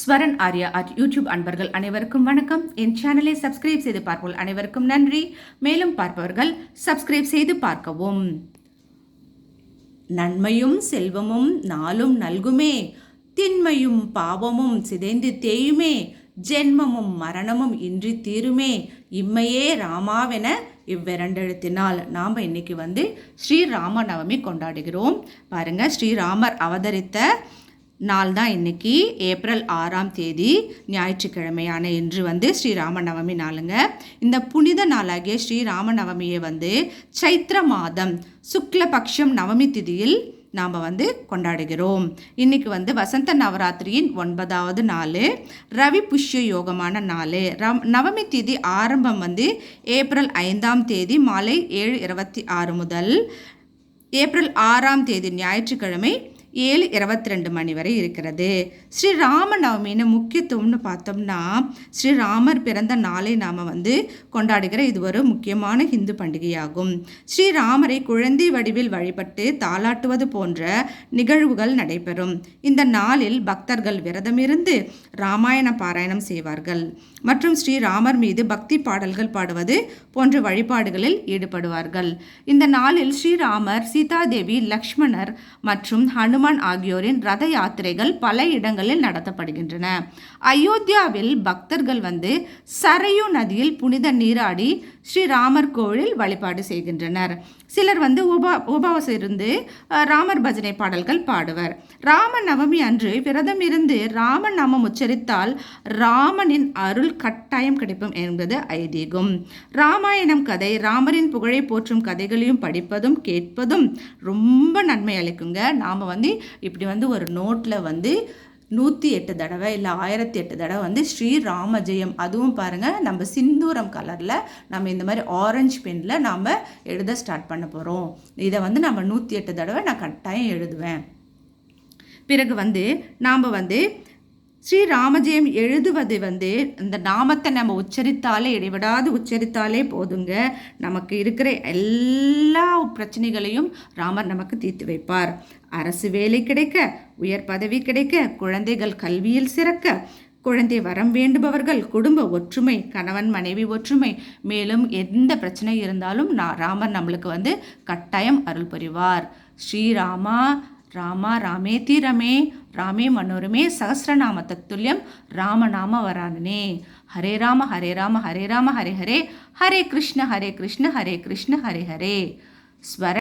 Swaran Arya at YouTube அன்பர்கள் அனைவருக்கும் வணக்கம். என் சேனலை சப்ஸ்கிரைப் செய்து பார்ப்போம் அனைவருக்கும் நன்றி. மேலும் பார்ப்பவர்கள் சப்ஸ்கிரைப் செய்து பார்க்கவும். நன்மையும் செல்வமும் நாளும் நல்குமே. திண்மையும் பாவமும் சிதைந்து தேயுமே. ஜென்மமும் மரணமும் இன்றி தீருமே. இம்மையே ராமாவென இவ்விரண்டெழுத்தினால் நாம் இன்னைக்கு வந்து ஸ்ரீராம நவமி கொண்டாடுகிறோம். பாருங்க ஸ்ரீராமர் அவதரித்த நாள் தான் இன்னைக்கு ஏப்ரல் ஆறாம் தேதி ஞாயிற்றுக்கிழமையான இன்று வந்து ஸ்ரீராமநவமி நாளுங்க. இந்த புனித நாளாகிய ஸ்ரீராமநவமியை வந்து சைத்திர மாதம் சுக்லபக்ஷம் நவமி திதியில் நாம் வந்து கொண்டாடுகிறோம். இன்றைக்கி வந்து வசந்த நவராத்திரியின் ஒன்பதாவது நாள் ரவி புஷ்ய யோகமான நாள். ரம் நவமி திதி ஆரம்பம் வந்து ஏப்ரல் ஐந்தாம் தேதி மாலை ஏழு இருபத்தி ஆறு முதல் ஏப்ரல் ஆறாம் தேதி ஞாயிற்றுக்கிழமை ஏழு இருபத்தி ரெண்டு மணி வரை இருக்கிறது. ஸ்ரீ ராமநவமின்னு முக்கியத்துவம்னு பார்த்தோம்னா ஸ்ரீராமர் பிறந்த நாளை நாம் வந்து கொண்டாடுகிற இது ஒரு முக்கியமான ஹிந்து பண்டிகையாகும். ஸ்ரீராமரை குழந்தை வடிவில் வழிபட்டு தாளாட்டுவது போன்ற நிகழ்வுகள் நடைபெறும். இந்த நாளில் பக்தர்கள் விரதமிருந்து ராமாயண பாராயணம் செய்வார்கள். மற்றும் ஸ்ரீராமர் மீது பக்தி பாடல்கள் பாடுவது போன்ற வழிபாடுகளில் ஈடுபடுவார்கள். இந்த நாளில் ஸ்ரீராமர் சீதாதேவி லக்ஷ்மணர் மற்றும் ஹனு ஆகியோரின் ரத யாத்திரைகள் பல இடங்களில் நடத்தப்படுகின்றன. அயோத்தியாவில் பக்தர்கள் வந்து சரையு நதியில் புனித நீராடி ஸ்ரீராமர் கோவிலில் வழிபாடு செய்கின்றனர். சிலர் வந்து உபா உபவாசம் இருந்து ராமர் பஜனை பாடல்கள் பாடுவர். ராம நவமி அன்று விரதம் இருந்து ராம நாமம் உச்சரித்தால் ராமனின் அருள் கட்டாயம் கிடைக்கும் என்பது ஐதீகம். ராமாயணம் கதை ராமரின் புகழை போற்றும் கதைகளையும் படிப்பதும் கேட்பதும் ரொம்ப நன்மை அளிக்குங்க. நாம் வந்து இப்படி வந்து ஒரு நோட்டில் வந்து நூற்றி எட்டு தடவை இல்லை ஆயிரத்தி எட்டு தடவை வந்து ஸ்ரீ ராமஜெயம் அதுவும் பாருங்கள் நம்ம சிந்தூரம் கலரில் நம்ம இந்த மாதிரி ஆரஞ்சு பெனில் நாம் எழுத ஸ்டார்ட் பண்ண போகிறோம் இதை வந்து நம்ம நூற்றி எட்டு தடவை நான் கட்டாயம் எழுதுவேன். பிறகு வந்து நாம் வந்து ஸ்ரீ ராமஜெயம் எழுதுவது வந்து இந்த நாமத்தை நம்ம உச்சரித்தாலே இடைவிடாது உச்சரித்தாலே போதுங்க. நமக்கு இருக்கிற எல்லா பிரச்சனைகளையும் ராமர் நமக்கு தீர்த்து வைப்பார். அரசு வேலை கிடைக்க உயர் பதவி கிடைக்க குழந்தைகள் கல்வியில் சிறக்க குழந்தை வரம் வேண்டுபவர்கள் குடும்ப ஒற்றுமை கணவன் மனைவி ஒற்றுமை மேலும் எந்த பிரச்சனை இருந்தாலும் நான் ராமர் நம்மளுக்கு வந்து கட்டாயம் அருள் புரிவார். ஸ்ரீராமா रामा रामेति रमे रामे मनोरमे सहस्रनाम तत्तुल्यं रामनाम वरानने। हरे राम हरे राम हरे राम हरे हरे हरे कृष्ण हरे कृष्ण हरे कृष्ण हरे हरे। स्वर